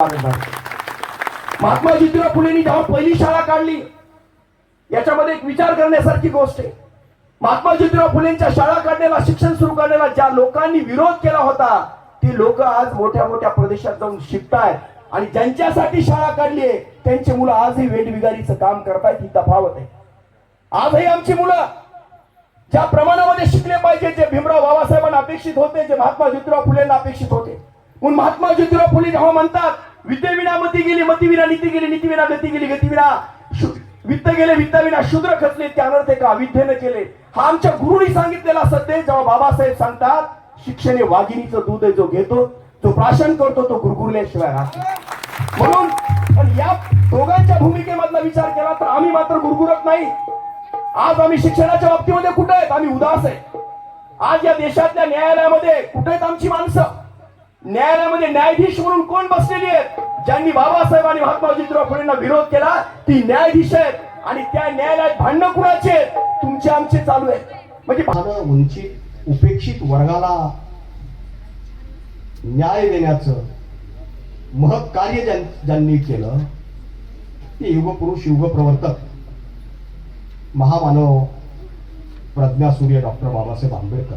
महात्मा ज्योतिराव फुलेंनी जेव्हा पहिली शाळा काढली याच्यामध्ये एक विचार करण्यासारखी गोष्ट आहे. महात्मा ज्योतिराव फुलेंच्या शाळा काढण्याला शिक्षण सुरू करण्याला ज्या लोकांनी विरोध केला होता ती लोक आज मोठ्या मोठ्या प्रदेशात जाऊन शिकतायत. आणि ज्यांच्यासाठी शाळा काढली आहे त्यांची मुलं आजही वेठबिगारीचं काम करतायत ही तफावत आहे. आजही आमची मुलं ज्या प्रमाणामध्ये शिकले पाहिजे जे भीमराव बाबासाहेबांना अपेक्षित होते जे महात्मा ज्योतिराव फुलेंना अपेक्षित होते. म्हणून महात्मा ज्योतिराव फुले जेव्हा म्हणतात विद्येविना मती गेली मतीविना नीती गेली नीतीविना गती गेली गतीविना वित्त गेले वित्ताविना शूद्र खचले त्यानंतर का विद्येने केले. हा आमच्या गुरुनी सांगितलेला सत्य जेव्हा बाबासाहेब सांगतात शिक्षणे वाघिणीचं दूध जो घेतो जो प्राशन करतो तो गुरगुरल्याशिवाय राहतो म्हणून पण या दोघांच्या भूमिकेमधला विचार केला तर आम्ही मात्र गुरगुरत नाही. आज आम्ही शिक्षणाच्या बाबतीमध्ये कुठे आहेत? आम्ही उदास आहे. आज या देशातल्या न्यायालयामध्ये कुठे आहेत आमची माणसं? न्यायालयामध्ये न्यायाधीश म्हणून कोण बसलेली आहेत? ज्यांनी बाबासाहेब आणि महात्मा ज्योतिराव फुलेंना विरोध केला ती न्यायाधीश आहेत. आणि त्या न्यायालयात भांडण कुणाचे आहेत? तुमचे आमचे चालू आहेत. म्हणजे मानव वंचित उपेक्षित वर्गाला न्याय देण्याचं महत् कार्य ज्यां- ज्यांनी केलं ते युगपुरुष युगप्रवर्तक महामानव प्रज्ञासूर्य डॉक्टर बाबासाहेब आंबेडकर.